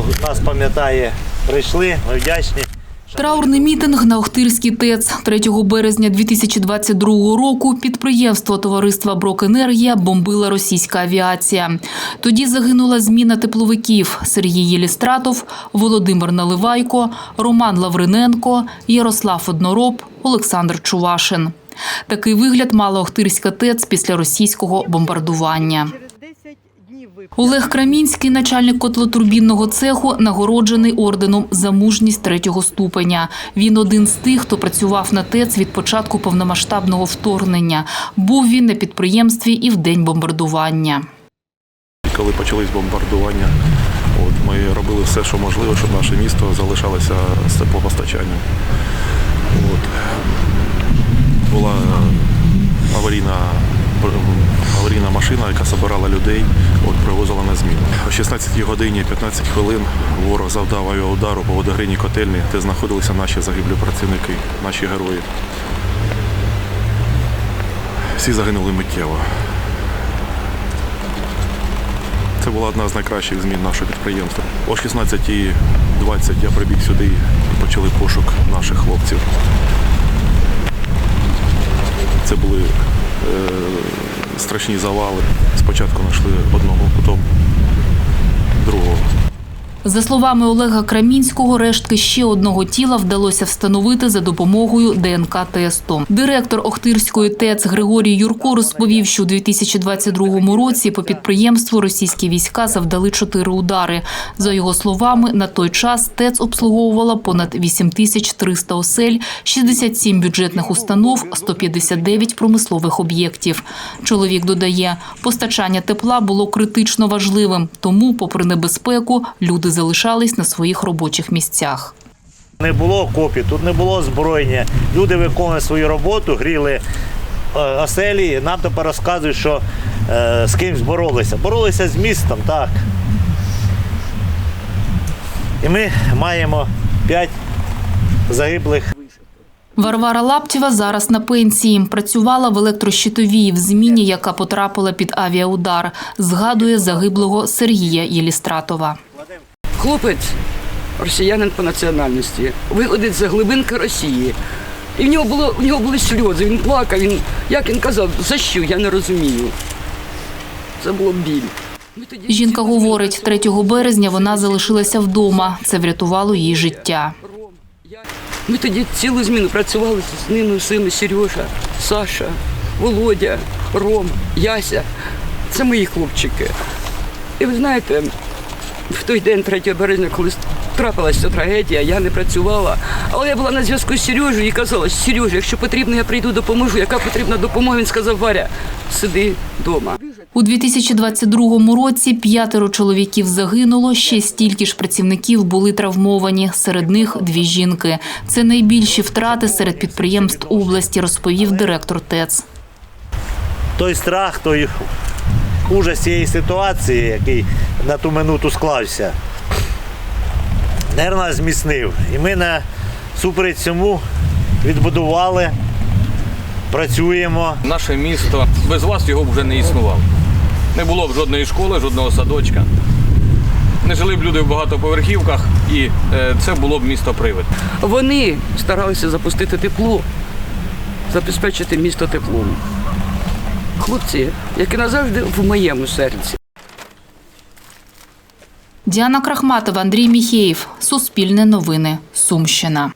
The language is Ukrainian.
хто нас пам'ятає, прийшли. Ми вдячні. Траурний мітинг на Охтирській ТЕЦ 3 березня 2022 року підприємство товариства «Брокенергія» бомбила російська авіація. Тоді загинула зміна тепловиків Сергій Єлістратов, Володимир Наливайко, Роман Лавриненко, Ярослав Однороб, Олександр Чувашин. Такий вигляд мала Охтирська ТЕЦ після російського бомбардування. Олег Крамінський, начальник котлотурбінного цеху, нагороджений орденом за мужність третього ступеня. Він один з тих, хто працював на ТЕЦ від початку повномасштабного вторгнення. Був він на підприємстві і в день бомбардування. Коли почались бомбардування, от, ми робили все, що можливо, щоб наше місто залишалося з теплопостачанням. От. Була аварійна, аварійна машина, яка збирала людей, от, привозила на зміну. О 16 годині 15 хвилин ворог завдав авіаудару по водогриній котельні, де знаходилися наші загиблі працівники, наші герої. Всі загинули миттєво. Це була одна з найкращих змін нашого підприємства. О 16.20 я прибіг сюди і почали пошук наших хлопців. Це були страшні завали. Спочатку знайшли одного, потім другого. За словами Олега Крамінського, рештки ще одного тіла вдалося встановити за допомогою ДНК-тесту. Директор Охтирської ТЕЦ Григорій Юрко розповів, що у 2022 році по підприємству російські війська завдали чотири удари. За його словами, на той час ТЕЦ обслуговувала понад 8300 осель, 67 бюджетних установ, 159 промислових об'єктів. Чоловік додає, постачання тепла було критично важливим, тому, попри небезпеку, люди залишались на своїх робочих місцях. Не було окопів, тут не було озброєння. Люди виконували свою роботу, гріли е, оселі. Нам тепер розказують, що е, з кимсь боролися. Боролися з містом, так. І ми маємо п'ять загиблих. Варвара Лаптєва зараз на пенсії. Працювала в електрощитовій в зміні, яка потрапила під авіаудар. Згадує загиблого Сергія Єлістратова. Хлопець, росіянин по національності, виходить за глибинки Росії. І в нього було в нього були сльози. Він плакав. Він як він казав, за що я не розумію. Це було біль. Жінка говорить, 3 березня вона залишилася вдома. Це врятувало її життя. Ми тоді цілу зміну працювали з ними сини Сережа, Саша, Володя, Ром, Яся. Це мої хлопчики. І ви знаєте, в той день 3 березня, коли трапилася ця трагедія, я не працювала, але я була на зв'язку з Сережею і казала, Сережа, якщо потрібно, я прийду, допоможу. Яка потрібна допомога? Він сказав, Варя, сиди вдома. У 2022 році п'ятеро чоловіків загинуло, ще стільки ж працівників були травмовані. Серед них дві жінки. Це найбільші втрати серед підприємств області, розповів директор ТЕЦ. Той страх, той ужас цієї ситуації, який на ту минуту склався, нервно зміцнив. І ми на супереч цьому відбудували, працюємо. Наше місто без вас його б вже не існувало. Не було б жодної школи, жодного садочка. Не жили б люди в багатоповерхівках, і е, це було б місто привид. Вони старалися запустити тепло, забезпечити місто теплом. Хлопці, які назавжди в моєму серці. Діана Крахматова, Андрій Міхеєв. Суспільне новини. Сумщина.